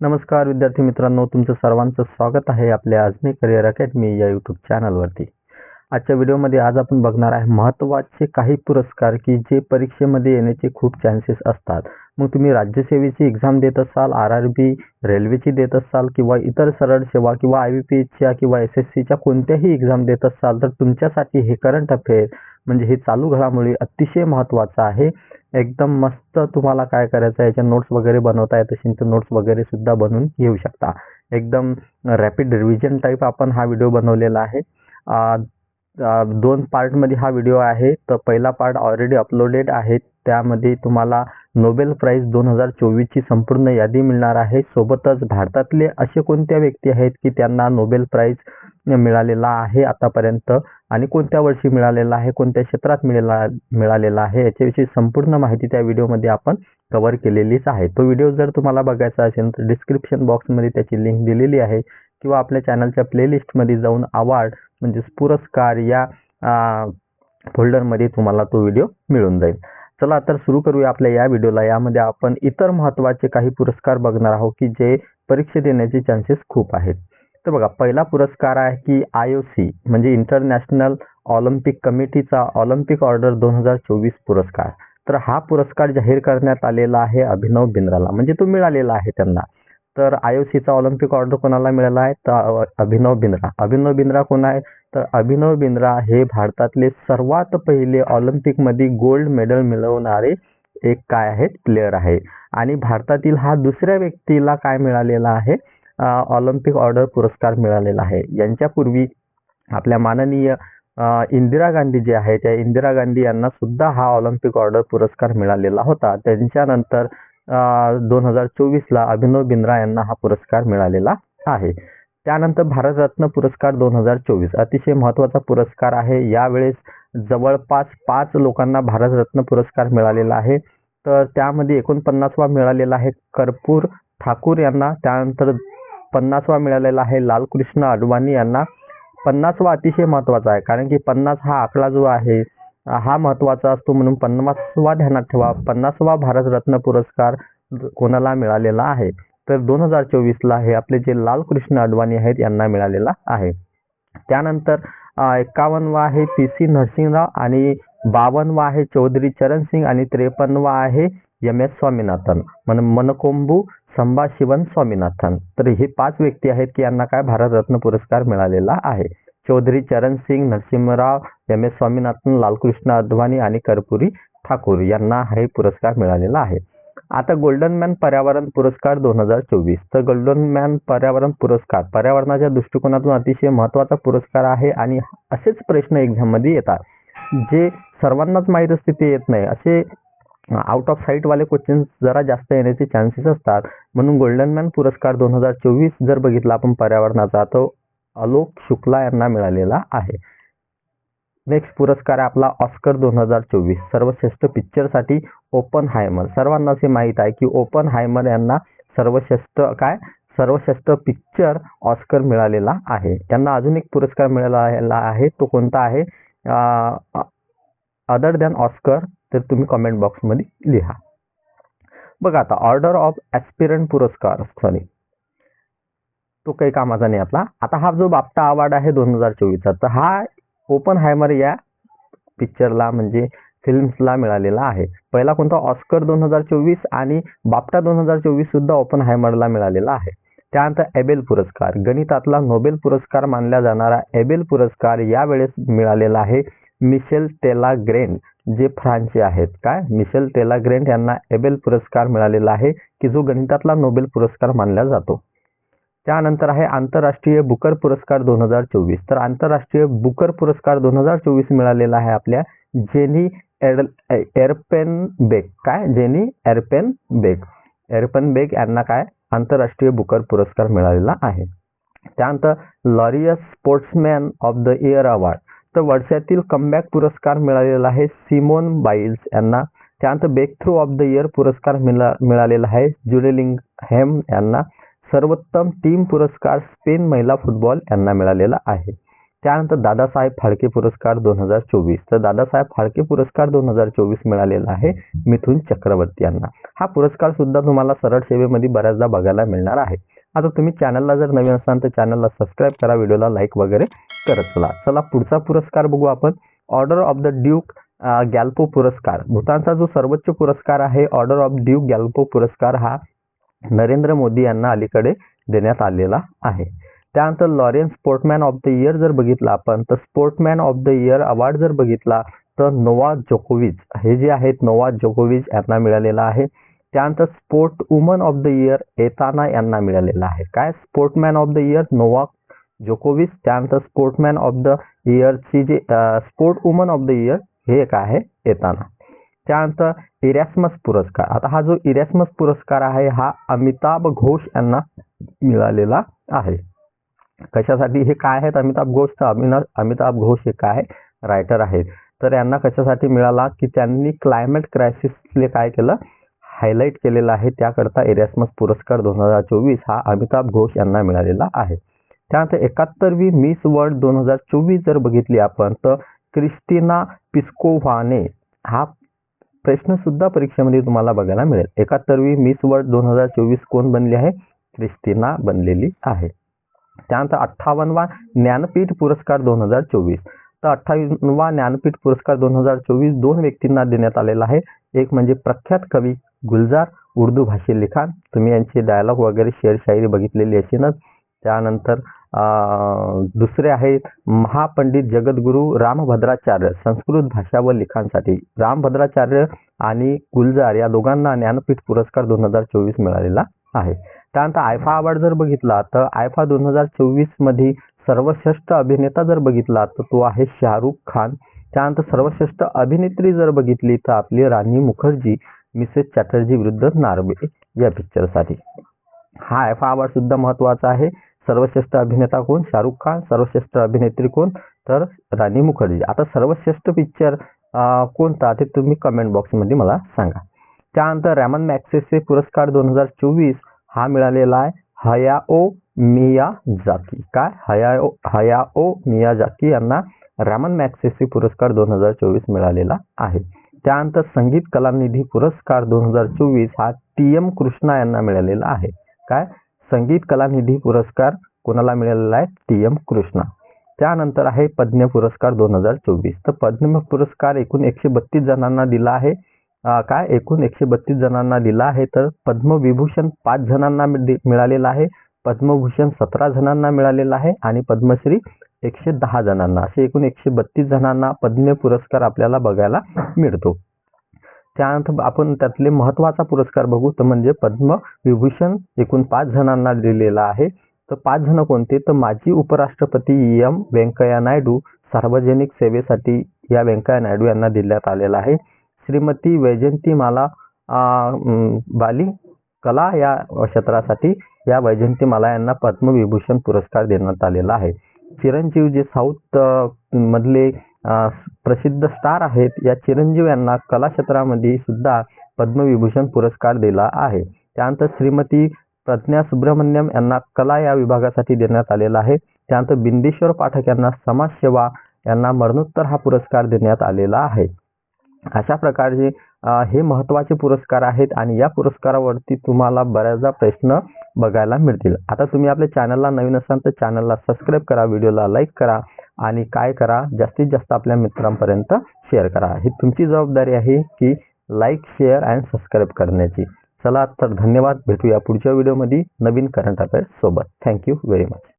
नमस्कार विद्यार्थी मित्रांनो तुमचं सर्वांचं स्वागत आहे आपल्या अजनी करिअर अकॅडमी या यूट्यूब चॅनलवरती आजच्या व्हिडिओमध्ये आज आपण बघणार आहे महत्त्वाचे काही पुरस्कार की जे परीक्षेमध्ये येण्याचे खूप चान्सेस असतात. मग तुम्ही राज्यसेवेची एक्झाम देत असाल आर आर बी रेल्वेची देत असाल किंवा इतर सरळ सेवा किंवा आय बी पी एचच्या किंवा एस एस सीच्या कोणत्याही एक्झाम देत असाल तर तुमच्यासाठी हे करंट अफेअर म्हणजे हे चालू घडामोडी अतिशय महत्त्वाचं आहे. एकदम मस्त तुम्हाला काय करायचं आहे याच्या नोट्स वगैरे बनवता येत असेल तर नोट्स वगैरे सुद्धा बनवून घेऊ शकता. एकदम रॅपिड रिव्हिजन टाईप आपण हा व्हिडिओ बनवलेला आहे. दोन पार्टमध्ये हा व्हिडिओ आहे. तर पहिला पार्ट ऑलरेडी अपलोडेड आहे. त्यामध्ये तुम्हाला नोबेल प्राईज दोन हजार चोवीसची संपूर्ण यादी मिळणार आहे. सोबतच भारतातले असे कोणत्या व्यक्ती आहेत की त्यांना नोबेल प्राईज मिळालेला आहे आतापर्यंत आणि कोणत्या वर्षी मिळालेला आहे कोणत्या क्षेत्रात मिळाला मिळालेला आहे याच्याविषयी संपूर्ण माहिती त्या व्हिडिओमध्ये आपण कव्हर केलेलीच आहे. तो व्हिडिओ जर तुम्हाला बघायचा असेल तर डिस्क्रिप्शन बॉक्समध्ये त्याची लिंक दिलेली आहे किंवा आपल्या चॅनलच्या प्लेलिस्टमध्ये जाऊन अवॉर्ड म्हणजेच पुरस्कार या फोल्डरमध्ये तुम्हाला तो व्हिडिओ मिळून जाईल. चला तर सुरू करूया आपल्या या व्हिडिओला. यामध्ये आपण इतर महत्त्वाचे काही पुरस्कार बघणार आहोत की जे परीक्षा देण्याचे चान्सेस खूप आहेत. तर बघा पहिला पुरस्कार आहे की आय ओ सी म्हणजे इंटरनॅशनल ऑलिम्पिक कमिटीचा ऑलिम्पिक ऑर्डर दोन हजार चोवीस पुरस्कार. तर हा पुरस्कार जाहीर करण्यात आलेला आहे अभिनव बिंद्राला म्हणजे तो मिळालेला आहे त्यांना. तर आय ओ सीचा ऑलिम्पिक ऑर्डर कोणाला मिळाला आहे? तर अभिनव बिंद्रा. अभिनव बिंद्रा कोण आहे? तर अभिनव बिंद्रा हे भारतातले सर्वात पहिले ऑलिम्पिकमध्ये गोल्ड मेडल मिळवणारे एक काय आहेत? प्लेअर आहे. आणि भारतातील हा दुसऱ्या व्यक्तीला काय मिळालेला आहे? ऑलिम्पिक ऑर्डर पुरस्कार मिळालेला आहे. यांच्यापूर्वी आपल्या माननीय इंदिरा गांधी जे आहे त्या इंदिरा गांधी यांना सुद्धा हा ऑलिम्पिक ऑर्डर पुरस्कार मिळालेला होता. त्यांच्यानंतर दोन हजार चोवीसला अभिनव बिंद्रा यांना हा पुरस्कार मिळालेला आहे. त्यानंतर भारतरत्न पुरस्कार दोन हजार चोवीस अतिशय महत्त्वाचा पुरस्कार आहे. यावेळेस जवळपास पाच लोकांना भारतरत्न पुरस्कार मिळालेला आहे. तर त्यामध्ये एकोणपन्नासवा मिळालेला आहे कर्पूर ठाकूर यांना. त्यानंतर पन्नासवा मिळालेला आहे लालकृष्ण अडवाणी यांना. पन्नासवा अतिशय महत्त्वाचा आहे कारण की पन्नास हा आकडा जो आहे हा महत्त्वाचा असतो म्हणून पन्नासवा ध्यानात ठेवा. पन्नासवा भारतरत्न पुरस्कार कोणाला मिळालेला आहे? तर दोन हजार चोवीसला हे आपले जे लालकृष्ण अडवाणी आहेत यांना मिळालेला आहे. त्यानंतर एकावन्नवा आहे पी सी नरसिंहराव आणि बावन्नवा आहे चौधरी चरण सिंग आणि त्रेपन्नवा आहे एम एस स्वामीनाथन. मन मनकोंबू संभाशिवन स्वामीनाथन. तर हे पाच व्यक्ती आहेत की यांना काय भारतरत्न पुरस्कार मिळालेला आहे? चौधरी चरण सिंग नरसिंहराव एम. एस. स्वामीनाथन लालकृष्ण अडवाणी आणि कर्पुरी ठाकूर यांना हे पुरस्कार मिळालेला आहे. आता गोल्डन मॅन पर्यावरण पुरस्कार दोन हजार चोवीस. तर गोल्डन मॅन पर्यावरण पुरस्कार पर्यावरणाच्या दृष्टिकोनातून अतिशय महत्त्वाचा पुरस्कार आहे आणि असेच प्रश्न एक्झाममध्ये येतात जे सर्वांनाच माहीत असते ते येत नाही. असे आउट ऑफ साईटवाले क्वेश्चन जरा जास्त येण्याचे चान्सेस असतात. म्हणून गोल्डन मॅन पुरस्कार दोन हजार चोवीस जर बघितला आपण पर्यावरणाचा तो अलोक शुक्ला यांना मिळालेला आहे. नेक्स्ट पुरस्कार आहे आपला ऑस्कर दोन हजार चोवीस. सर्वश्रेष्ठ पिक्चरसाठी ओपन हायमर सर्वांना असे माहीत आहे की ओपन हायमर यांना सर्वश्रेष्ठ काय? सर्वश्रेष्ठ पिक्चर ऑस्कर मिळालेला आहे. त्यांना अजून एक पुरस्कार मिळालेला आहे. तो कोणता आहे? अदर दॅन ऑस्कर तर तुम्ही कमेंट बॉक्समध्ये लिहा. बघा आता ऑर्डर ऑफ ॲस्पिरंट पुरस्कार सॉरी तो काही कामाचा नाही आपला. आता हा जो बाप्टा अवॉर्ड आहे दोन हजार चोवीसचा तर हा ओपन हायमर या पिक्चरला म्हणजे फिल्म्सला मिळालेला आहे. पहिला कोणता? ऑस्कर दोन हजार चोवीस आणि बाप्टा दोन हजार चोवीस सुद्धा ओपन हायमरला मिळालेला आहे. त्यानंतर एबेल पुरस्कार. गणितातला नोबेल पुरस्कार मानला जाणारा एबेल पुरस्कार यावेळेस मिळालेला आहे. मिशेल टेला ग्रेन जे फ्रान्सचे आहेत. काय? मिशेल टेलाग्रेंट यांना एबेल पुरस्कार मिळालेला आहे की जो गणितातला नोबेल पुरस्कार मानला जातो. त्यानंतर आहे आंतरराष्ट्रीय बुकर पुरस्कार दोन हजार चोवीस. तर आंतरराष्ट्रीय बुकर पुरस्कार दोन हजार चोवीस मिळालेला आहे आपल्या जेनी एर एरपेन बेक काय? Jenny Erpenbeck Erpenbeck यांना काय? आंतरराष्ट्रीय बुकर पुरस्कार मिळालेला आहे. त्यानंतर Laureus sportsman of the year award. तर वर्षातील कमबॅक पुरस्कार मिळालेला आहे. सिमोन बाईल्स यांना. त्यानंतर breakthrough of the year पुरस्कार मिळा मिळालेला आहे. जुडेलिंग हेम यांना. सर्वोत्तम टीम पुरस्कार स्पेन महिला फुटबॉल यांना मिळालेला आहे. त्यानंतर दादासाहेब फाळके पुरस्कार दोन हजार चोवीस. तर दादासाहेब फाळके पुरस्कार दोन हजार चोवीस मिळालेला आहे मिथुन चक्रवर्ती यांना. हा पुरस्कार सुद्धा तुम्हाला सरळ सेवेमध्ये बऱ्याचदा बघायला मिळणार आहे. आता तुम्ही चॅनलला जर नवीन असाल तर चॅनलला सबस्क्राईब करा व्हिडिओला लाईक वगैरे करत चला. चला पुढचा पुरस्कार बघू आपण. Order of the Druk Gyalpo पुरस्कार. भूतानचा जो सर्वोच्च पुरस्कार आहे ऑर्डर ऑफ ड्यूक गॅल्पो पुरस्कार हा नरेंद्र मोदी यांना अलीकडे देण्यात आलेला आहे. त्यानंतर Laureus sportsman of the year जर बघितला आपण तर sportsman of the year award जर बघितला तर नोवा जोकोविच. हे जे आहेत नोवा जोकोविच यांना मिळालेला आहे. त्यानंतर sport woman of the year Aitana यांना मिळालेला आहे. काय? Sportsman of the year Novak जोकोविस त्यानंतर स्पोर्टमॅन ऑफ द इयरची जे sport woman of the year हे एक आहे एताना. त्यानंतर इरॅस्मस पुरस्कार. आता हा जो इरॅस्मस पुरस्कार आहे हा अमिताभ घोष यांना मिळालेला आहे. कशासाठी हे काय आहेत? अमिताभ घोष तर अमिना अमिताभ घोष हे काय रायटर आहेत. तर यांना कशासाठी मिळाला? की त्यांनी क्लायमेट क्रायसिसले काय केलं? हायलाईट केलेलं आहे. त्याकरता एरियासमस पुरस्कार दोन हजार चोवीस हा अमिताभ घोष यांना मिळालेला आहे. त्यानंतर एकाहत्तरवी मिस वर्ल्ड दोन हजार चोवीस जर बघितली आपण तर क्रिस्टिना पिस्कोव्हाने हा प्रश्नसुद्धा परीक्षेमध्ये तुम्हाला बघायला मिळेल. एकाहत्तरवी मिस वर्ल्ड दोन हजार चोवीस कोण बनली आहे? क्रिस्टिना बनलेली आहे. त्यानंतर अठ्ठावन्नवा ज्ञानपीठ पुरस्कार दोन हजार चोवीस. तर अठ्ठावन्नवा ज्ञानपीठ पुरस्कार दोन हजार चोवीस दोन व्यक्तींना देण्यात आलेला आहे. एक म्हणजे प्रख्यात कवी गुलजार उर्दू भाषे लिखाण. तुम्ही यांचे डायलॉग वगैरे शेर शायरी बघितलेली असेलच. त्यानंतर दुसरे आहेत महापंडित जगद्गुरू रामभद्राचार्य संस्कृत भाषा व लिखाणसाठी. रामभद्राचार्य आणि गुलजार या दोघांना ज्ञानपीठ पुरस्कार दोन हजार चोवीस मिळालेला आहे. त्यानंतर आयफा अवॉर्ड जर बघितला तर आयफा दोन हजार चोवीसमध्ये सर्वश्रेष्ठ अभिनेता जर बघितला तर तो आहे शाहरुख खान. त्यानंतर सर्वश्रेष्ठ अभिनेत्री जर बघितली तर आपली राणी मुखर्जी. मिसेस चॅटर्जी विरुद्ध नार्वे या पिक्चरसाठी हा एफ अवॉर्ड सुद्धा महत्त्वाचा आहे. सर्वश्रेष्ठ अभिनेता कोण? शाहरुख खान. सर्वश्रेष्ठ अभिनेत्री कोण? तर राणी मुखर्जी. आता सर्वश्रेष्ठ पिक्चर कोणता ते तुम्ही कमेंट बॉक्समध्ये मला सांगा. त्यानंतर रॅमन मॅक्सेसे पुरस्कार दोन हजार चोवीस हा मिळालेला आहे. हयाओ मिया जाकी काय? हयाओ हयाओ मिया जाकी यांना रॅमन मॅक्सेसे पुरस्कार दोन हजार चोवीस मिळालेला आहे. त्यानंतर संगीत कलानिधी पुरस्कार दोन हजार चोवीस हा टी एम कृष्णा यांना मिळालेला आहे. काय? संगीत कलानिधी पुरस्कार कोणाला मिळालेला आहे? T M Krishna. त्यानंतर आहे पद्म पुरस्कार दोन हजार चोवीस. तर पद्म पुरस्कार एकूण एकशे बत्तीस जणांना दिला आहे. काय? एकूण एकशे बत्तीस जणांना दिला आहे. तर पद्मविभूषण पाच जणांना मिळालेला आहे. पद्मभूषण सतरा जणांना मिळालेला आहे. आणि पद्मश्री एकशे दहा जणांना असे एकूण एकशे बत्तीस जणांना पद्म पुरस्कार आपल्याला बघायला मिळतो. त्यानंतर आपण त्यातले महत्त्वाचा पुरस्कार बघू तर म्हणजे पद्मविभूषण एकूण पाच जणांना दिलेला आहे. तर पाच जण कोणते? तर माजी उपराष्ट्रपती एम व्यंकय्या नायडू सार्वजनिक सेवेसाठी या व्यंकय्या नायडू यांना दिल्यात आलेला आहे. श्रीमती वैजंतीमाला बाली कला या क्षेत्रासाठी या वैजंतीमाला यांना पद्मविभूषण पुरस्कार देण्यात आलेला आहे. चिरंजीव जे साऊथ मधले प्रसिद्ध स्टार आहेत या चिरंजीव यांना कला क्षेत्रामध्ये सुद्धा पद्मविभूषण पुरस्कार दिला आहे. त्यानंतर श्रीमती प्रज्ञा सुब्रमण्यम यांना कला या विभागासाठी देण्यात आलेला आहे. त्यानंतर बिंदेश्वर पाठक यांना समाजसेवा यांना मरणोत्तर हा पुरस्कार देण्यात आलेला आहे. अशा प्रकारचे हे महत्त्वाचे पुरस्कार आहेत आणि या पुरस्कारावरती तुम्हाला बऱ्याचदा प्रश्न बघायला मिळतील. आता तुम्ही आपल्या चॅनलला नवीन असाल तर चॅनलला सबस्क्राईब करा व्हिडिओला लाईक करा आणि काय करा जास्तीत जास्त आपल्या मित्रांपर्यंत शेअर करा. ही तुमची जबाबदारी आहे की लाईक शेअर अँड सबस्क्राईब करण्याची. चला तर धन्यवाद. भेटूया पुढच्या व्हिडिओमध्ये नवीन करंट अफेअर्स सोबत. Thank you very much